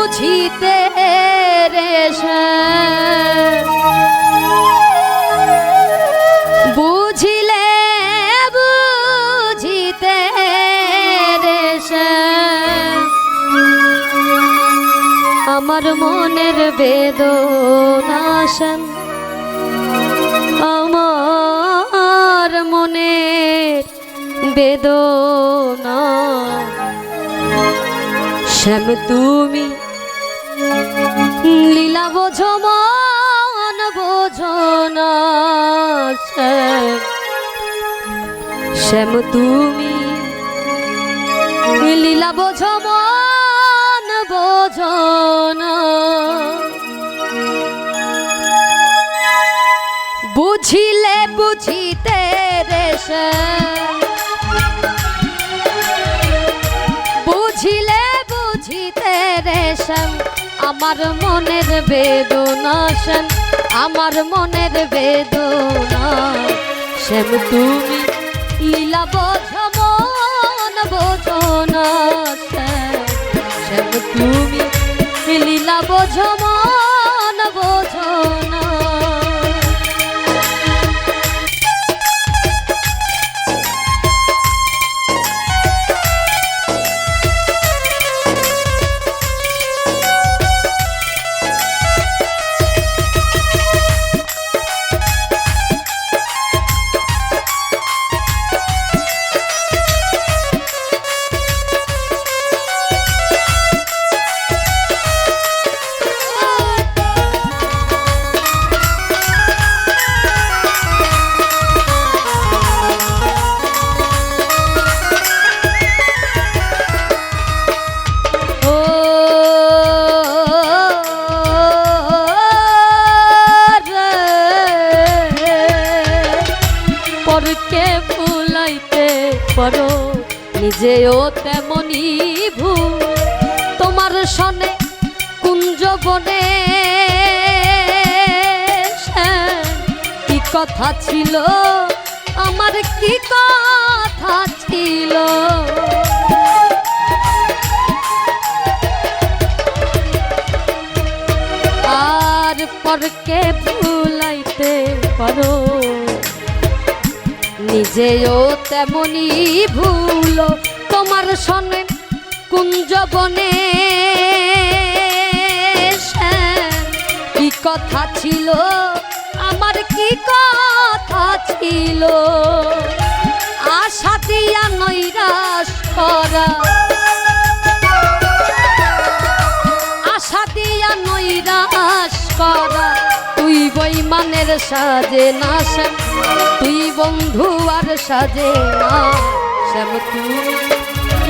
বুঝিতে রে বুঝিলে বুঝিতে রে। আমার মনের বেদনা শ্যাম। আমার মনের বেদনা শ্যাম তুমি লীলা বোঝো মন বোঝো না শ্যাম, তুমি লীলা বোঝো মন বোঝো বুঝিলে বুঝিতে রে বুঝিলে বুঝিতে রে শ্যাম। আমার মনের বেদনা শ্যাম আমার মনের বেদনা শ্যাম তুমি লীলা বোঝ, মন বোঝো না শ্যাম তুমি লীলা বোঝ, মন পারো নিজেও তেমনি ভুল। তোমার সনে কুঞ্জ বনে কি কথা ছিল? আমার কি কথা ছিল? আর পরকে ভুলাইতে পারো। নিজেও তেমনি ভুল। তোমার সনে কুঞ্জবনে কি কথা ছিল? আমার কি কথা ছিল? বইমানের সাজে না শ্যাম তুই বন্ধু আর সাজে না শ্যাম, তুই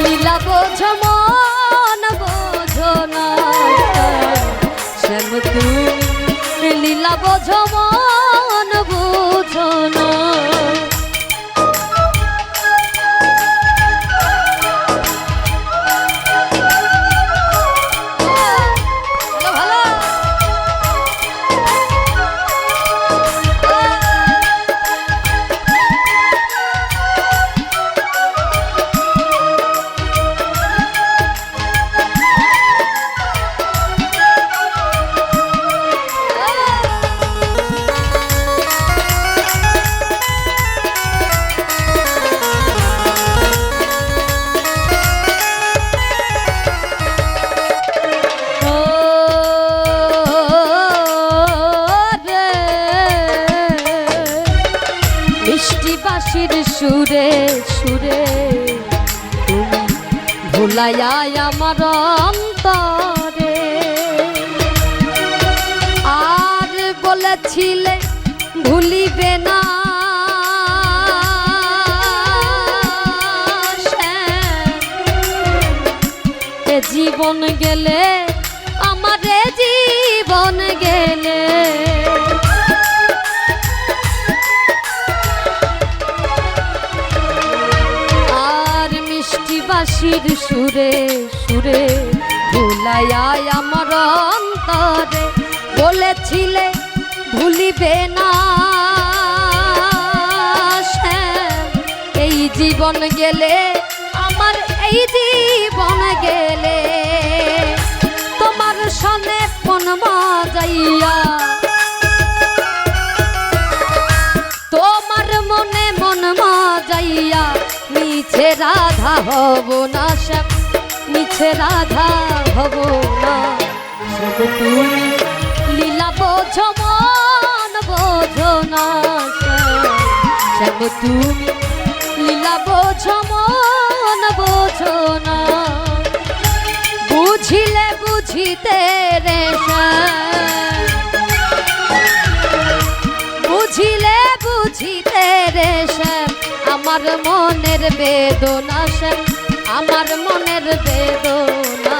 লীলা বোঝ, মন বোঝ না। শ্যাম, তুই লীলা বোঝ, মন বাঁশির সুরে সুরে তুমি ভুলাইয়া আমার অন্তরে আর বলেছিলে ভুলিবে না শ্যাম। জীবন গেলে সুরে ভুলাইয়াই আমার অন্তরে, বলেছিলে ভুলিবে না। এই জীবন গেলে, আমার এই জীবন গেলে, তোমার যাইয়া তোমার মনে মন যাইয়া নিচে রাধা হব না শ্যাম মিছে রাধা হব না তুমি লীলা বোঝো মন বোঝো না তুমি লীলা বোঝো মন বোঝো না। বুঝিলে বুঝিতে রে বুঝিলে বুঝিতে রে আমার মনের বেদনা শ্যাম আমার মনের বেদনা।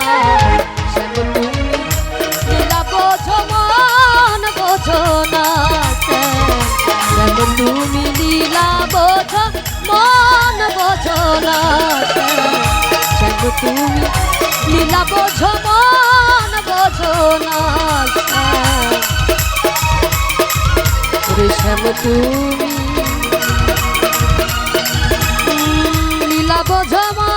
বোঝো মন বোঝো না তুমি দিলা বোঝো, মন বোঝো না তুমি লীলা বোঝো মন বোঝো না তুমি লীলা বোঝো, মন